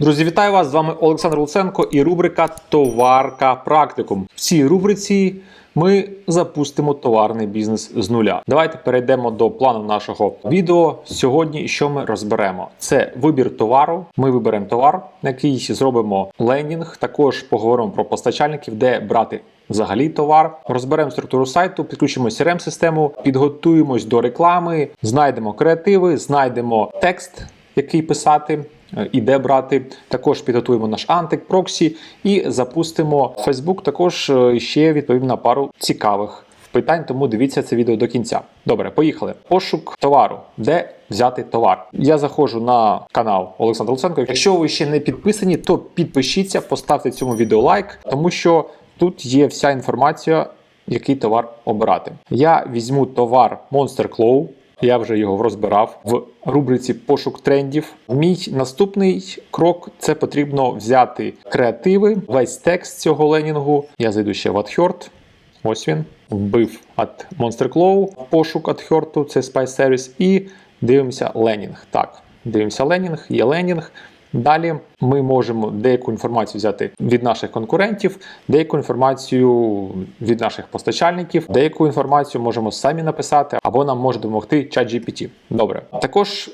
Друзі, вітаю вас! З вами Олександр Луценко і рубрика Товарка Практикум. В цій рубриці ми запустимо товарний бізнес з нуля. Давайте перейдемо до плану нашого відео. Сьогодні що ми розберемо? Це вибір товару. Ми виберемо товар, на який зробимо лендінг. Також поговоримо про постачальників, де брати. Взагалі товар, розберемо структуру сайту, підключимо crm систему підготуємось до реклами, знайдемо креативи, знайдемо текст, який писати, е, і де брати. Також підготуємо наш антик, проксі і запустимо Facebook. Також е, ще відповім на пару цікавих питань, тому дивіться це відео до кінця. Добре, поїхали. Пошук товару. Де взяти товар? Я заходжу на канал Олександр Луценко. Якщо ви ще не підписані, то підпишіться, поставте цьому відео лайк, тому що тут є вся інформація, який товар обирати. Я візьму товар Monster Claw. Я вже його розбирав в рубриці пошук трендів. Мій наступний крок це потрібно взяти креативи, весь текст цього ленінгу. Я зайду ще в AdHurt. Ось він. Вбив от Monster Claw, пошук AdHurt, це Spice Service, і дивимося ленінг. Так, дивимося ленінг, є ленінг. Далі ми можемо деяку інформацію взяти від наших конкурентів, деяку інформацію від наших постачальників, деяку інформацію можемо самі написати, або нам може допомогти ChatGPT. Добре. Також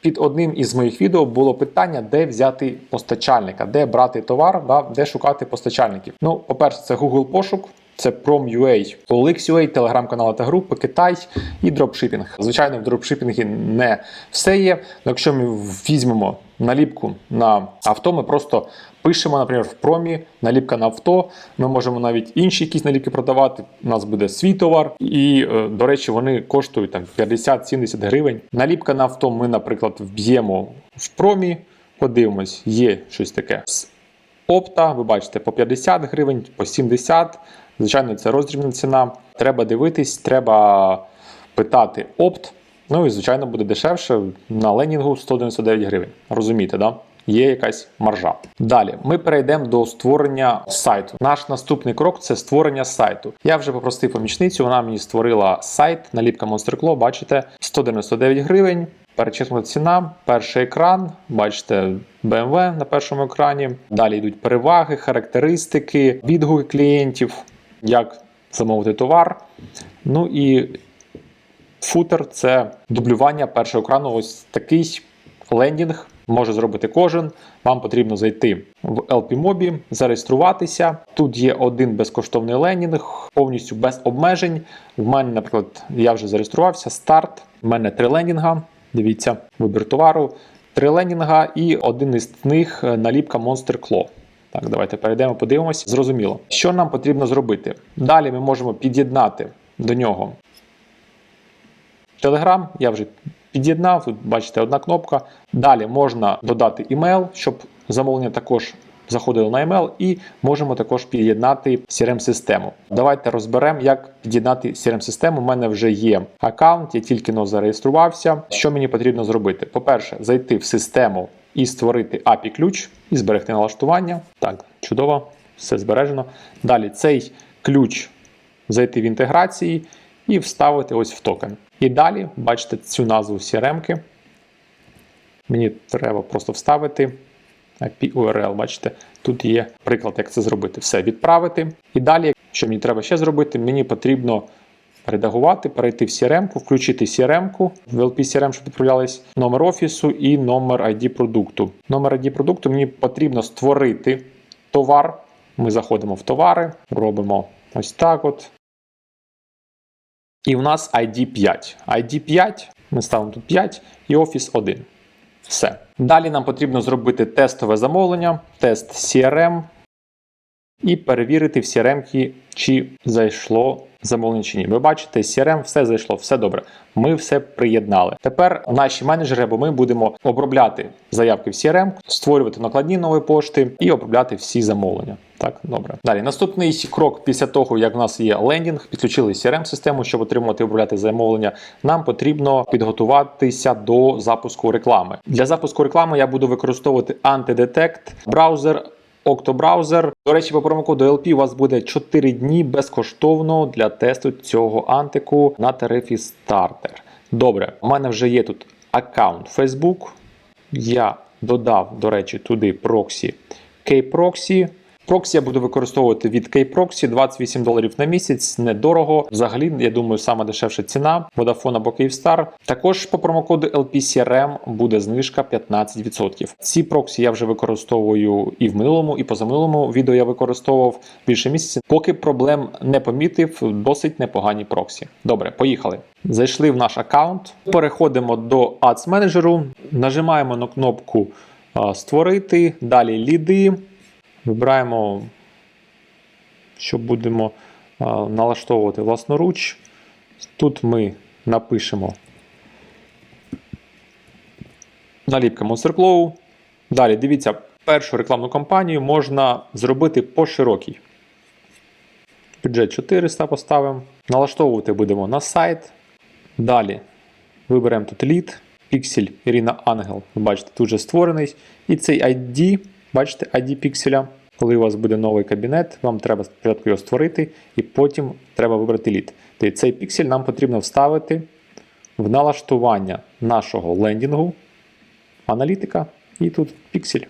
під одним із моїх відео було питання, де взяти постачальника, де брати товар, да, де шукати постачальників. Ну, по-перше, це Google пошук. Це Prom.ua, OLX.ua, телеграм-канали та групи, Китай і дропшипінг. Звичайно, в дропшипінгі не все є. але Якщо ми візьмемо наліпку на авто, ми просто пишемо, наприклад, в промі наліпка на авто. Ми можемо навіть інші якісь наліпки продавати. У нас буде свій товар, і, е, до речі, вони коштують там 50-70 гривень. Наліпка на авто ми, наприклад, вб'ємо в промі, подивимось, є щось таке з опта. Ви бачите, по 50 гривень, по 70 Звичайно, це роздрібна ціна. Треба дивитись, треба питати опт. Ну і, звичайно, буде дешевше на ленінгу 199 гривень. Розумієте, да? Є якась маржа. Далі ми перейдемо до створення сайту. Наш наступний крок це створення сайту. Я вже попросив помічницю, вона мені створила сайт, наліпка Claw, бачите, 199 гривень. Перечислена ціна, перший екран, бачите, BMW на першому екрані. Далі йдуть переваги, характеристики, відгуки клієнтів, як замовити товар. Ну і футер це дублювання першого екрану. Ось такий лендінг може зробити кожен. Вам потрібно зайти в LPMobі, зареєструватися. Тут є один безкоштовний лендінг, повністю без обмежень. В мене, наприклад, я вже зареєструвався. Старт. У мене три лендінга. Дивіться, вибір товару, три лендінга, і один із них наліпка Monster Claw. Так, давайте перейдемо, подивимось. Зрозуміло, що нам потрібно зробити. Далі ми можемо під'єднати до нього Telegram. Я вже під'єднав. Тут бачите, одна кнопка. Далі можна додати email, щоб замовлення також заходило на email, і можемо також під'єднати CRM-систему. Давайте розберемо, як під'єднати CRM-систему. У мене вже є аккаунт, я тільки но зареєструвався. Що мені потрібно зробити? По-перше, зайти в систему і створити API ключ і зберегти налаштування. Так, чудово, все збережено. Далі цей ключ зайти в інтеграції і вставити ось в токен. І далі бачите цю назву CRM-ки. Мені треба просто вставити API URL. Бачите, тут є приклад, як це зробити. Все відправити. І далі, що мені треба ще зробити, мені потрібно редагувати, перейти в CRM, включити CRM, в LP CRM, щоб відправлялись номер офісу і номер ID продукту. Номер ID продукту мені потрібно створити товар. Ми заходимо в товари, робимо ось так от. І в нас ID 5. ID 5, ми ставимо тут 5 і офіс 1. Все. Далі нам потрібно зробити тестове замовлення, тест CRM і перевірити в CRM, чи зайшло замовлення чи ні. Ви бачите, CRM все зайшло, все добре. Ми все приєднали. Тепер наші менеджери або ми будемо обробляти заявки в CRM, створювати накладні нової пошти і обробляти всі замовлення. Так, добре. Далі наступний крок після того, як в нас є лендінг, підключили CRM-систему, щоб отримувати обробляти замовлення. Нам потрібно підготуватися до запуску реклами. Для запуску реклами я буду використовувати Antidetect браузер. Октобраузер. До речі, по промокоду LP у вас буде 4 дні безкоштовно для тесту цього антику на тарифі Starter. Добре, у мене вже є тут аккаунт Facebook. Я додав, до речі, туди проксі K-Proxy. Проксі я буду використовувати від K-Proxy 28 доларів на місяць, недорого. Взагалі, я думаю, сама дешевша ціна Vodafone або Kyivstar. Також по промокоду LPCRM буде знижка 15%. Ці проксі я вже використовую і в минулому, і позаминулому відео я використовував більше місяця. Поки проблем не помітив, досить непогані проксі. Добре, поїхали. Зайшли в наш аккаунт, переходимо до Ads Manager, нажимаємо на кнопку Створити, далі ліди. Вибираємо, що будемо налаштовувати власноруч. Тут ми напишемо наліпка Monster Glow. Далі, дивіться, першу рекламну кампанію можна зробити по широкій. Бюджет 400 поставимо. Налаштовувати будемо на сайт. Далі виберемо тут лід. Піксель Ірина Ангел. Ви бачите, тут вже створений. І цей ID, бачите, ID пікселя. Коли у вас буде новий кабінет, вам треба спочатку його створити, і потім треба вибрати лід. Тобто цей піксель нам потрібно вставити в налаштування нашого лендінгу, аналітика, і тут піксель.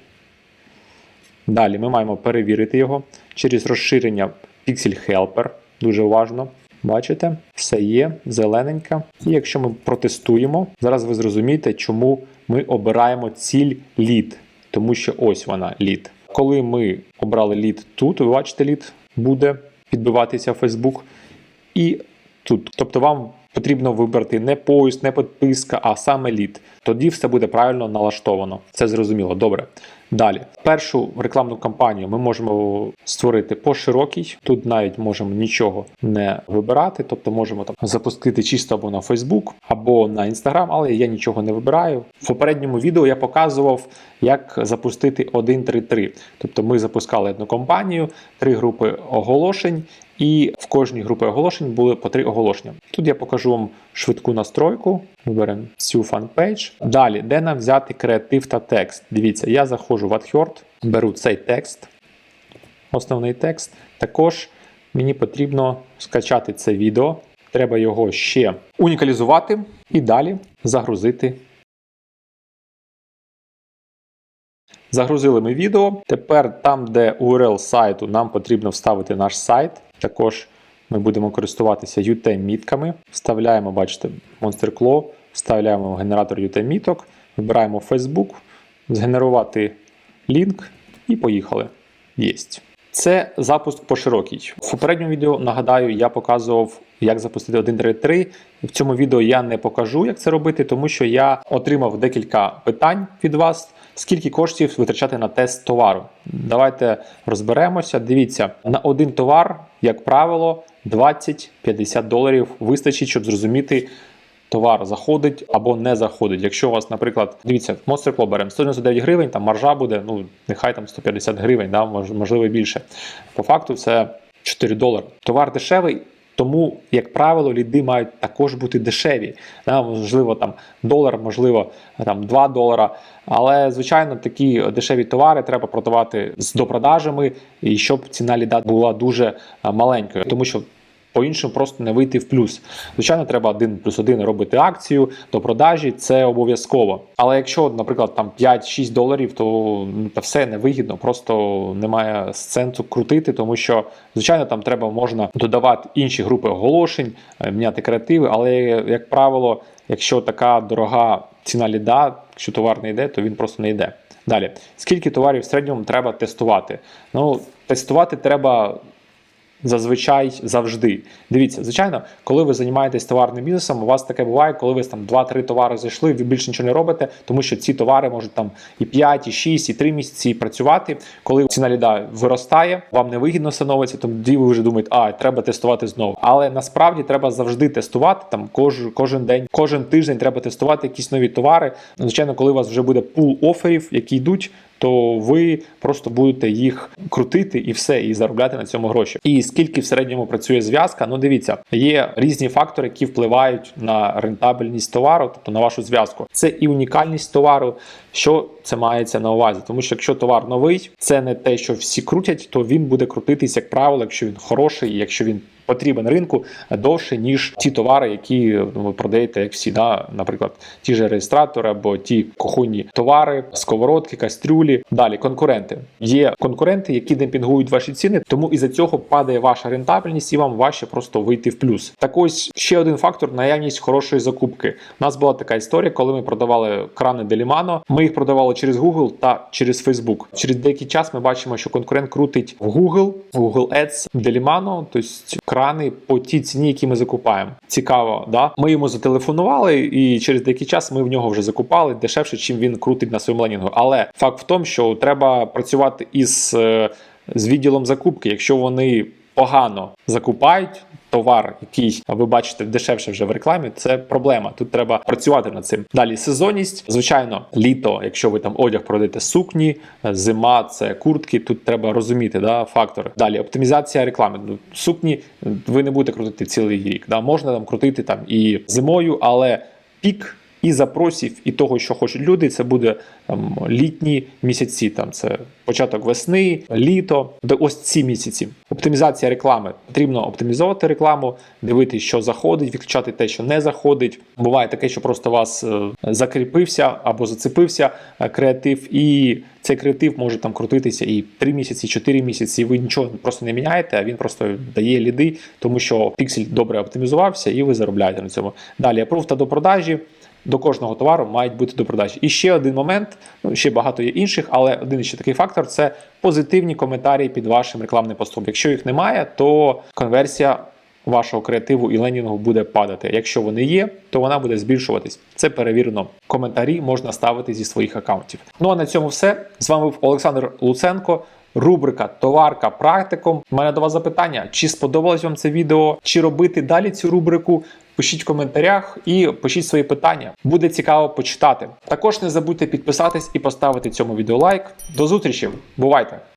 Далі ми маємо перевірити його через розширення Pixel Helper. Дуже уважно. Бачите, все є, зелененька. І якщо ми протестуємо, зараз ви зрозумієте, чому ми обираємо ціль лід. Тому що ось вона лід. Коли ми обрали лід тут, ви бачите, лід буде підбиватися Facebook. І тут. Тобто вам потрібно вибрати не поїзд, не підписка, а саме лід. Тоді все буде правильно налаштовано. Це зрозуміло. Добре. Далі, першу рекламну кампанію ми можемо створити по широкій. Тут навіть можемо нічого не вибирати, тобто можемо там запустити чисто або на Facebook, або на Instagram, але я нічого не вибираю. В попередньому відео я показував, як запустити 1.3.3. Тобто ми запускали одну кампанію, три групи оголошень, і в кожній групі оголошень були по три оголошення. Тут я покажу вам швидку настройку. Виберемо цю фанпейдж. Далі, де нам взяти креатив та текст? Дивіться, я заходжу в AdHerd, беру цей текст, основний текст. Також мені потрібно скачати це відео. Треба його ще унікалізувати і далі загрузити. Загрузили ми відео. Тепер там, де URL сайту, нам потрібно вставити наш сайт. Також ми будемо користуватися UT-мітками. Вставляємо, бачите, Monster Claw, вставляємо генератор UT-міток, вибираємо Facebook, згенерувати лінк і поїхали. Єсть. Це запуск по широкій. В попередньому відео, нагадаю, я показував, як запустити 1.3.3. В цьому відео я не покажу, як це робити, тому що я отримав декілька питань від вас. Скільки коштів витрачати на тест товару? Давайте розберемося. Дивіться, на один товар, як правило, 20-50 доларів вистачить, щоб зрозуміти, товар заходить або не заходить. Якщо у вас, наприклад, дивіться, Monster беремо 199 гривень, там маржа буде, ну нехай там 150 гривень, да, можливо більше. По факту це 4 долари. Товар дешевий. Тому, як правило, ліди мають також бути дешеві. Да, можливо, там долар, можливо, там 2 долара. Але, звичайно, такі дешеві товари треба продавати з допродажами, і щоб ціна ліда була дуже маленькою, тому що. По-іншому просто не вийти в плюс. Звичайно, треба один плюс один робити акцію до продажі, це обов'язково. Але якщо, наприклад, там 5-6 доларів, то ну, та все невигідно, просто немає сенсу крутити, тому що, звичайно, там треба можна додавати інші групи оголошень, е, міняти креативи, але, як правило, якщо така дорога ціна ліда, якщо товар не йде, то він просто не йде. Далі, скільки товарів в середньому треба тестувати? Ну, тестувати треба зазвичай завжди. Дивіться, звичайно, коли ви займаєтесь товарним бізнесом, у вас таке буває, коли ви там 2-3 товари зайшли, ви більше нічого не робите, тому що ці товари можуть там і 5, і 6, і 3 місяці працювати. Коли ціна ліда виростає, вам не вигідно становиться, тоді ви вже думаєте, а треба тестувати знову. Але насправді треба завжди тестувати там кож, кожен день, кожен тиждень треба тестувати якісь нові товари. Звичайно, коли у вас вже буде пул оферів, які йдуть. То ви просто будете їх крутити і все, і заробляти на цьому гроші. І скільки в середньому працює зв'язка? Ну дивіться, є різні фактори, які впливають на рентабельність товару, тобто на вашу зв'язку. Це і унікальність товару, Що це мається на увазі? Тому що якщо товар новий, це не те, що всі крутять, то він буде крутитись, як правило, якщо він хороший, якщо він потрібен ринку довше, ніж ті товари, які ну, ви продаєте, як всі, да? наприклад, ті ж реєстратори або ті кухонні товари, сковородки, кастрюлі. Далі конкуренти. Є конкуренти, які демпінгують ваші ціни, тому із за цього падає ваша рентабельність, і вам важче просто вийти в плюс. Так ось ще один фактор наявність хорошої закупки. У нас була така історія, коли ми продавали крани Делімано. Ми їх продавали через Google та через Facebook. Через деякий час ми бачимо, що конкурент крутить в Google, Google Ads, Делімано, тобто крани по тій ціні, які ми закупаємо. Цікаво, да? Ми йому зателефонували, і через деякий час ми в нього вже закупали дешевше, чим він крутить на своєму ленінгу. Але факт в тому, що треба працювати із е, з відділом закупки, якщо вони погано закупають. Товар, який ви бачите дешевше вже в рекламі, це проблема. Тут треба працювати над цим. Далі сезонність. Звичайно, літо, якщо ви там одяг продаєте сукні, зима це куртки. Тут треба розуміти да, фактори. Далі оптимізація реклами. Ну, сукні ви не будете крутити цілий рік. Да, можна там крутити там і зимою, але пік. І запросів, і того, що хочуть люди, це буде там літні місяці. Там це початок весни, літо, ось ці місяці. Оптимізація реклами. Потрібно оптимізувати рекламу, дивитися, що заходить, відключати те, що не заходить. Буває таке, що просто вас е, закріпився або зацепився е, креатив, і цей креатив може там крутитися і 3 місяці, 4 місяці. І ви нічого просто не міняєте, а він просто дає ліди, тому що піксель добре оптимізувався, і ви заробляєте на цьому. Далі апрув та до продажі. До кожного товару мають бути до продажі. І ще один момент, ну ще багато є інших, але один ще такий фактор це позитивні коментарі під вашим рекламним постом. Якщо їх немає, то конверсія вашого креативу і ленінгу буде падати. Якщо вони є, то вона буде збільшуватись. Це перевірено. Коментарі можна ставити зі своїх аккаунтів. Ну а на цьому все. З вами був Олександр Луценко. Рубрика Товарка практикум. У мене до вас запитання: чи сподобалось вам це відео, чи робити далі цю рубрику? Пишіть в коментарях і пишіть свої питання. Буде цікаво почитати. Також не забудьте підписатись і поставити цьому відео лайк. До зустрічі! Бувайте!